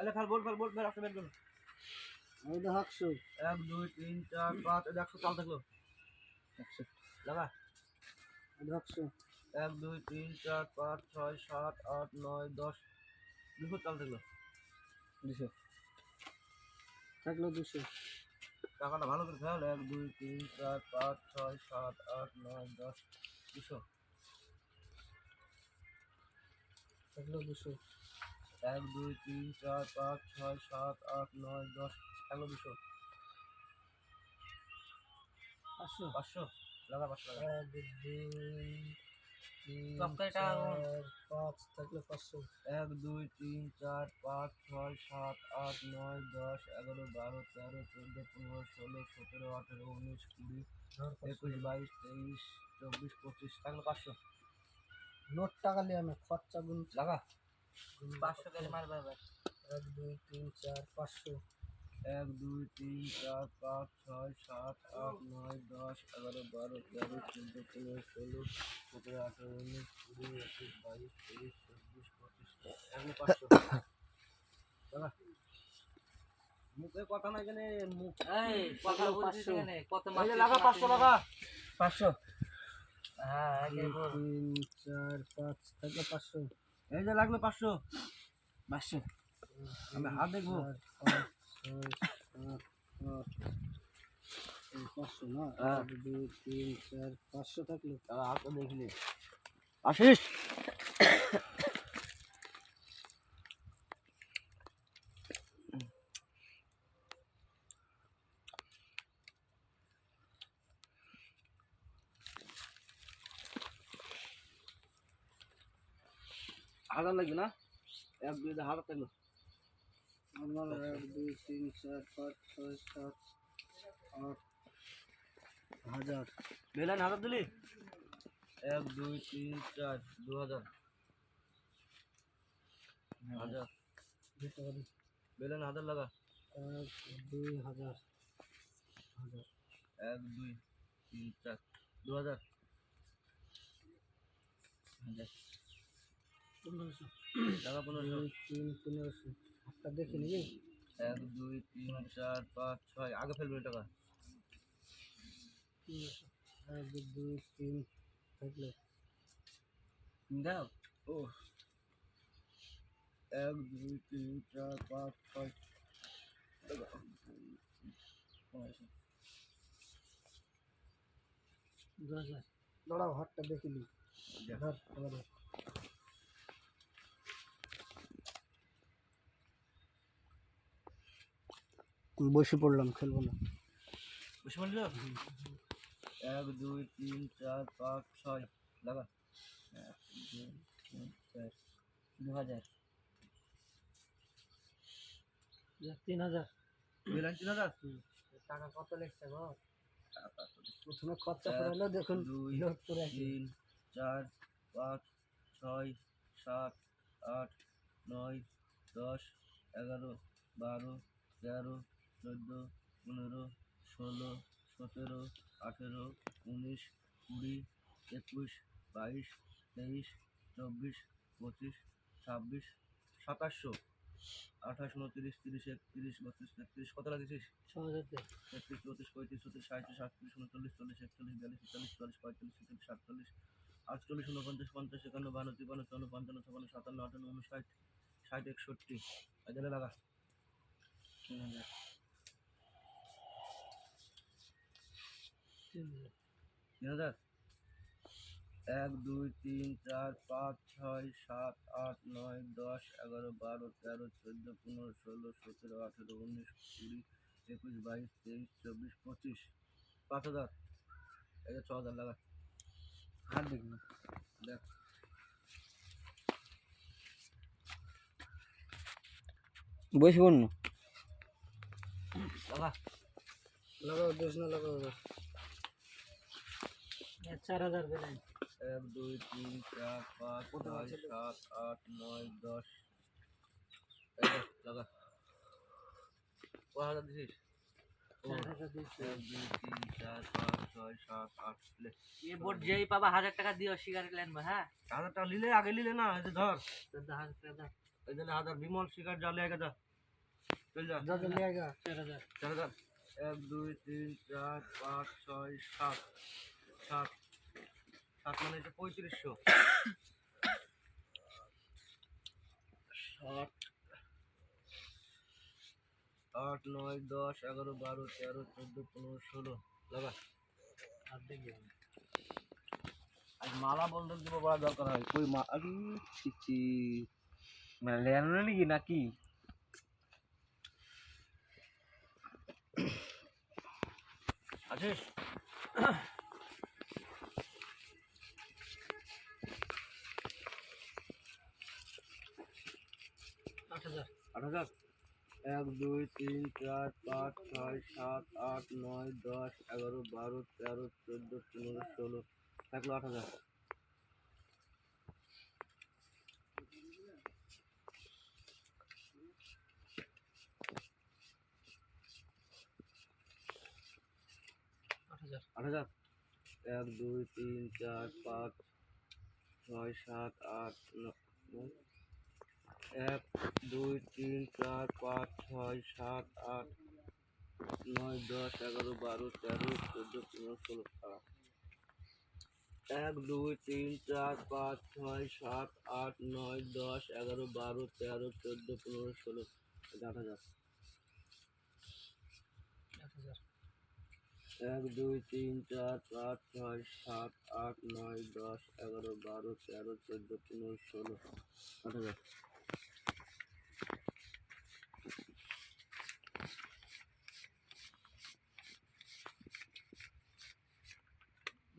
এলে খাল বল খাল বল বের আসতে বের করো। আমি তো হাকশো এক দুই তিন চার পাঁচ একশো চাল থাকল। একশো লাগা। এক দুই তিন চার পাঁচ ছয় সাত আট নয় দশ। দুশো চাল থাকল। দুশো। থাকল দুশো। টাকাটা ভালো করে খেয়াল এক দুই তিন চার পাঁচ ছয় সাত আট নয় দশ। দুশো। থাকল দুশো। এক দুই তিন চার পাঁচ ছয় সাত আট নয় দশ। থাকল দুশো পাঁচশো। পাঁচশো? লাগা পাঁচশো লাগা এক দুই পাঁচ থাকল পাঁচশো। এক দুই তিন চার পাঁচ ছয় সাত আট নয় দশ এগারো বারো তেরো চোদ্দ পনেরো ষোলো সতেরো আঠেরো উনিশ কুড়ি একুশ বাইশ তেইশ চব্বিশ পঁচিশ থাকল পাঁচশো। নোট টাকা নিয়ে আমি খরচা গুণ। লাগা পাঁচশো মারবে এক দুই তিন চার পাঁচশো। এক দুই তিন চার পাঁচ ছয় সাত আট নয় দশ এগারো বারো তেরো চোদ্দ পনেরো ষোলো সতেরো আঠেরো উনিশ কুড়ি একুশ বাইশ তেইশ চব্বিশ পঁচিশ এগুলো পাঁচশো। দাদা মুখে কথা নাই কেন? মুখ এই কথা বলছিস। এখানে কত মাছ লাগা পাঁচশো লাগা। পাঁচশো। হ্যাঁ। তিন চার পাঁচ থাকল পাঁচশো। এই যে লাগল পাঁচশো। পাঁচশো। আমি হাত দেখব। পাঁচশো না হ্যাঁ। এক দুই তিন চার পাঁচশো থাকল। দাদা হাত দেখলে আশিস! হাজার লাগবে না? এক দুই হাজার থাকল আমার এক দুই তিন চার পাঁচ ছয় সাত আট হাজার। বেলান হাজার দিলি? এক দুই তিন চার দু হাজার। হাজার। বেলান হাজার লাগা। এক দুই হাজার। হাজার। এক দুই তিন চার দু হাজার। হাজার। পনেরোশো। টাকা পনেরোশো। তিন পনেরোশো। দেখে নিবি? এক দুই তিন চার পাঁচ ছয়। আগে ফেলবে টাকা। এক দুই তিন দাও। ও এক দুই তিন চার পাঁচ ছয়। পনেরোশো। দু হাজার। দাঁড়াও হাতটা দেখে। ধর বসে পড়লাম খেলব না। বুঝতে পারল এক দুই তিন চার পাঁচ ছয় লাগা এক দুই তিন চার দু হাজার। তিন হাজার। তিন হাজার? টাকা কত লেগছে গো? প্রথমে খরচা এক, করে হলো দেখুন দুই, তিন চার পাঁচ ছয় সাত আট নয় দশ এগারো বারো তেরো চোদ্দ পনেরো ষোলো সতেরো আঠেরো উনিশ কুড়ি একুশ বাইশ তেইশ চব্বিশ পঁচিশ ছাব্বিশ সাতাশশো। আঠাশ উনত্রিশ তিরিশ একত্রিশ বত্রিশ তেত্রিশ কত লাগেছিস তেত্রিশ চৌত্রিশ পঁয়ত্রিশ ছত্রিশ সাঁত্রিশ আটত্রিশ উনচল্লিশ চল্লিশ একচল্লিশ বিয়াল্লিশ তেতাল্লিশ চল্লিশ পঁয়তাল্লিশ ছেচল্লিশ সাতচল্লিশ আটচল্লিশ উনপঞ্চাশ পঞ্চাশ একান্ন বান্ন তিপ্পান্ন চুয়ান্ন পঞ্চান্ন ছাপান্ন সাতান্ন আটান্ন উনষাট ষাট একষট্টি। লাগা। তিন হাজার তিন হাজার এক দুই তিন চার পাঁচ ছয় সাত আট নয় দশ এগারো বারো তেরো চোদ্দ পনেরো ষোলো সতেরো আঠেরো উনিশ কুড়ি একুশ বাইশ তেইশ চব্বিশ পঁচিশ। পাঁচ হাজার। এটা ছ হাজার লাগা। হাত দেখুন দেখ। বসে লাগা। লাগাও দোষ না লাগাও চার হাজার দিলেন এক দুই তিন চার পাঁচ ছয় সাত আট নয় দশ। লাগা ক হাজার দিছিস? যেই পাবা হাজার টাকা দিও সিগারেট লেনবো হ্যাঁ? হাজার টাকা নিলে আগে নিলে না এই যে ধর। হাজার টাকা এই যে হাজার বিমল শিকার জালে আগে যা। চল যা। যা যা নিয়ে আয় গা। চার হাজার। চার হাজার। এক দুই তিন চার পাঁচ ছয় সাত। সাত। সাত মানে পঁয়ত্রিশশো। সাত, আট, নয়, দশ, এগারো, বারো, তেরো, চোদ্দ, পনেরো, ষোলো দিলাম। আজ মালা বন্ধক দেবো বলা দরকার হয়। কই মা আরে মানে নাকি নাকি? আছিস আট হাজার এক দুই তিন চার পাঁচ ছয় সাত আট নয় দশ এগারো বারো তেরো চোদ্দ পনেরো ষোলো থাকল আট হাজার। আট হাজার। আট হাজার। এক দুই তিন চার পাঁচ ছয় সাত আট নয় এক দুই তিন চার পাঁচ ছয় সাত আট নয় দশ এগারো বারো তেরো চোদ্দ পনেরো ষোলো এক দুই তিন চার পাঁচ ছয় সাত আট নয় দশ এগারো বারো তেরো চোদ্দ পনেরো ষোলো আট হাজার। এক দুই তিন চার পাঁচ ছয় সাত আট নয় দশ এগারো বারো তেরো চোদ্দ পনেরো ষোলো আট হাজার।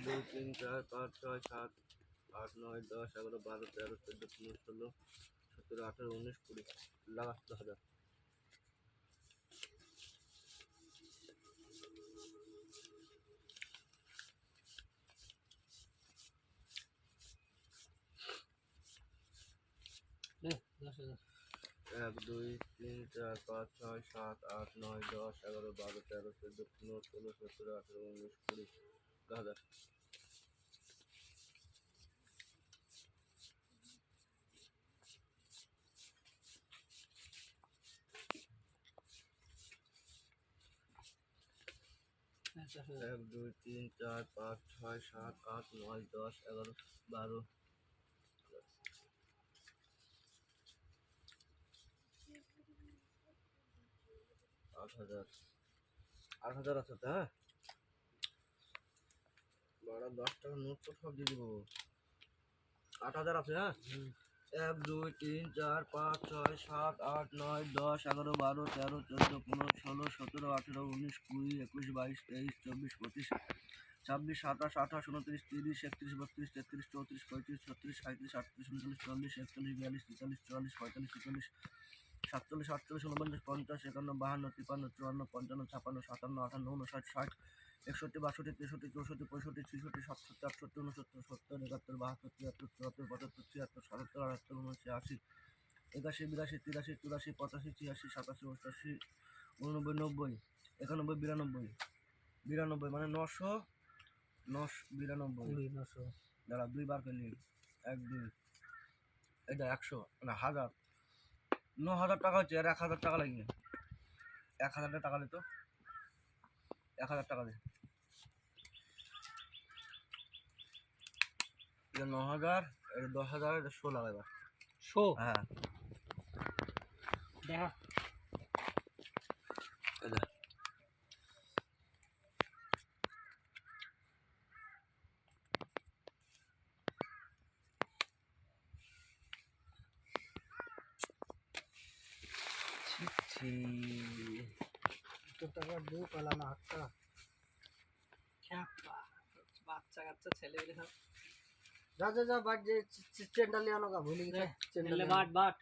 দুই তিন চার পাঁচ ছয় সাত আট নয় দশ এগারো বারো তেরো চোদ্দ পনেরো ষোলো সতেরো আঠেরো উনিশ কুড়ি লাগা দশ হাজার। নে, দশ হাজার। এক দুই তিন চার পাঁচ ছয় সাত আট নয় দশ এগারো বারো তেরো চোদ্দ পনেরো ষোলো সতেরো আঠেরো উনিশ কুড়ি এক, দুই, তিন, চার, পাঁচ, ছয়, সাত, আট, নয়, দশ, এগারো, বারো। আট হাজার। আট হাজার আছে হ্যাঁ? বারো দশ টাকা নোট তো সব দিয়ে দিব। আট হাজার আছে হ্যাঁ? এক, দুই, তিন, চার, পাঁচ, ছয়, সাত, আট, নয়, দশ, এগারো, বারো, তেরো, চোদ্দ, পনেরো, ষোলো, সতেরো, আঠেরো, উনিশ, কুড়ি, একুশ, বাইশ, তেইশ, চব্বিশ, পঁচিশ, ছাব্বিশ, সাতাশ, আঠাশ, উনত্রিশ, তিরিশ, একত্রিশ, বত্রিশ, তেত্রিশ, চৌত্রিশ, পঁয়ত্রিশ, ছত্রিশ সাঁত্রিশ আটত্রিশ, উনচল্লিশ চল্লিশ একচল্লিশ, বিয়াল্লিশ, তেতাল্লিশ, চুয়াল্লিশ, পঁয়তাল্লিশ, ছেচল্লিশ, সাতচল্লিশ, আটচল্লিশ উনপঞ্চাশ পঞ্চাশ, একান্ন, বাহান্ন তিপ্পান্ন চুয়ান্ন, পঞ্চান্ন, ছাপান্ন, সাতান্ন, আটান্ন উনষাট ষাট একষট্টি বাষট্টি তেষট্টি চৌষট্টি পঁয়ষট্টি ছিষট্টি সাতষট্টি আটষট্টি উনসত্তর সত্তর একাত্তর বাহাত্তর তিয়াত্তর চুয়াত্তর পঁচাত্তর ছিয়াত্তর সাতাত্তর আটাত্তর উনআশি আশি একাশি বিরাশি তিরাশি চুরাশি পঁচাশি ছিয়াশি সাতাশি অষ্টাশি উননব্বই নব্বই একানব্বই বিরানব্বই বিরানব্বই মানে নশো নশ বিরানব্বই। নশো। দাঁড়া দুই বার করে এক দুই। এটা একশো না হাজার। ন হাজার টাকা হচ্ছে আর এক হাজার টাকা লাগবে। এক হাজার টাকা দে তো। এক হাজার টাকা দে। এটা ন হাজার এটা দশ হাজার এটা ষোলো এবার শো হ্যাঁ। দেখা। এটা ছি ছি। তোর টাকা দু পেলাম না আটটা খ্যাপা। বাচ্চা কাচ্চা ছেলে সব যা যা যা বাট যে চেনটা নিয়ে আনো গা ভুলে গেছে চেনটা ছেলে নিয়ে আনো। But but